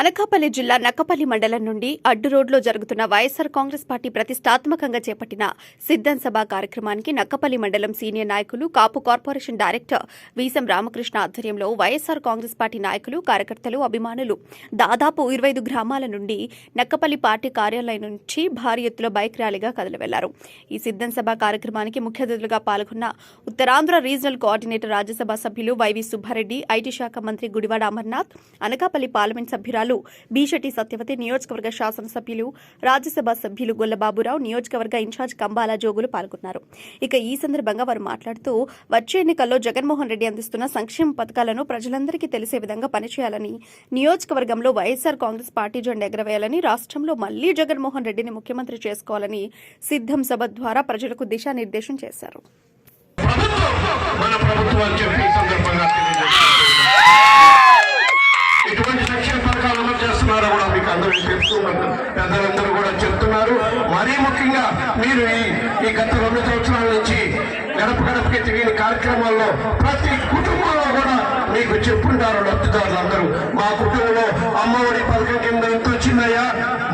అనకాపల్లి జిల్లా నక్కపల్లి మండలం నుండి అడ్డు రోడ్లో జరుగుతున్న వైఎస్సార్ కాంగ్రెస్ పార్టీ ప్రతిష్టాత్మకంగా చేపట్టిన సిద్ధం సభ కార్యక్రమానికి నక్కపల్లి మండలం సీనియర్ నాయకులు కాపు కార్పొరేషన్ డైరెక్టర్ వీసం రామకృష్ణ ఆధ్వర్యంలో వైఎస్సార్ కాంగ్రెస్ పార్టీ నాయకులు కార్యకర్తలు అభిమానులు దాదాపు ఇరవై ఐదు గ్రామాల నుండి నక్కపల్లి పార్టీ కార్యాలయం నుంచి భారీ ఎత్తులో బైక్ ర్యాలీగా కదలివెళ్ళారు. ఈ సిద్ధం సభ కార్యక్రమానికి ముఖ్య అతిథులుగా పాల్గొన్న ఉత్తరాంధ్ర రీజనల్ కోఆర్డినేటర్ రాజ్యసభ సభ్యులు వైవి సుబ్బారెడ్డి ఐటీ శాఖ మంత్రి గుడివాడ అమర్నాథ్ అనకాపల్లి పార్లమెంట్ సభ్యురాలు బీషెట్టి సత్యవతి నియోజకవర్గ శాసనసభ్యులు రాజ్యసభ సభ్యులు గొల్లబాబురావు నియోజకవర్గ ఇన్ఛార్జ్ కంబాల జోగులు పాల్గొన్నారు. ఇక ఈ సందర్భంగా వారు మాట్లాడుతూ వచ్చే ఎన్నికల్లో జగన్మోహన్ రెడ్డి అందిస్తున్న సంక్షేమ పథకాలను ప్రజలందరికీ తెలిసే విధంగా పనిచేయాలని నియోజకవర్గంలో వైఎస్సార్ కాంగ్రెస్ పార్టీ జెండా ఎగరవేయాలని రాష్ట్రంలో మళ్ళీ జగన్మోహన్ రెడ్డిని ముఖ్యమంత్రి చేసుకోవాలని సిద్ధం సభ ద్వారా ప్రజలకు దిశానిర్దేశం చేశారు మన ప్రభుత్వం అని చెప్పి ఈ సందర్భంగా తెలియజేస్తున్నాను. ఎటువంటి సంక్షేమ పథకాలు అమలు చేస్తున్నారో కూడా మీకు అందరూ చెప్తున్నారు పెద్దలందరూ కూడా చెప్తున్నారు. మరీ ముఖ్యంగా మీరు ఈ ఈ గత రెండు సంవత్సరాల నుంచి గడప గడపకి తిరిగిన కార్యక్రమాల్లో ప్రతి కుటుంబంలో కూడా మీకు చెప్పుంటారు లబ్ధిదారులందరూ. మా కుటుంబంలో అమ్మఒడి పథకం కింద ఎంత వచ్చిందయ్యా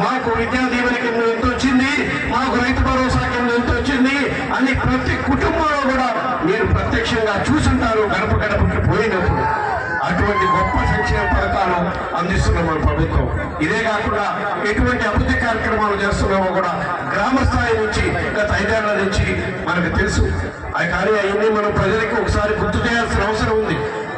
మాకు విద్యా దీవెన కింద ఎంత వచ్చింది మాకు రైతు భరోసా కింద ఎంత వచ్చింది అని ప్రతి కుటుంబంలో కూడా మీరు ప్రత్యక్షంగా చూసుంటారు గడప గడపకి పోయినప్పుడు. అటువంటి గొప్ప సంక్షేమ అందిస్తున్న మన ప్రభుత్వం. ఇదే కాకుండా ఎటువంటి అభివృద్ధి కార్యక్రమాలు చేస్తున్నామో కూడా గ్రామ స్థాయి నుంచి గత ఐదేళ్ళ నుంచి మనకు తెలుసు. ఆ కానీ అవన్నీ మనం ప్రజలకు ఒకసారి గుర్తు చేయాల్సిన అవసరం ఉంది.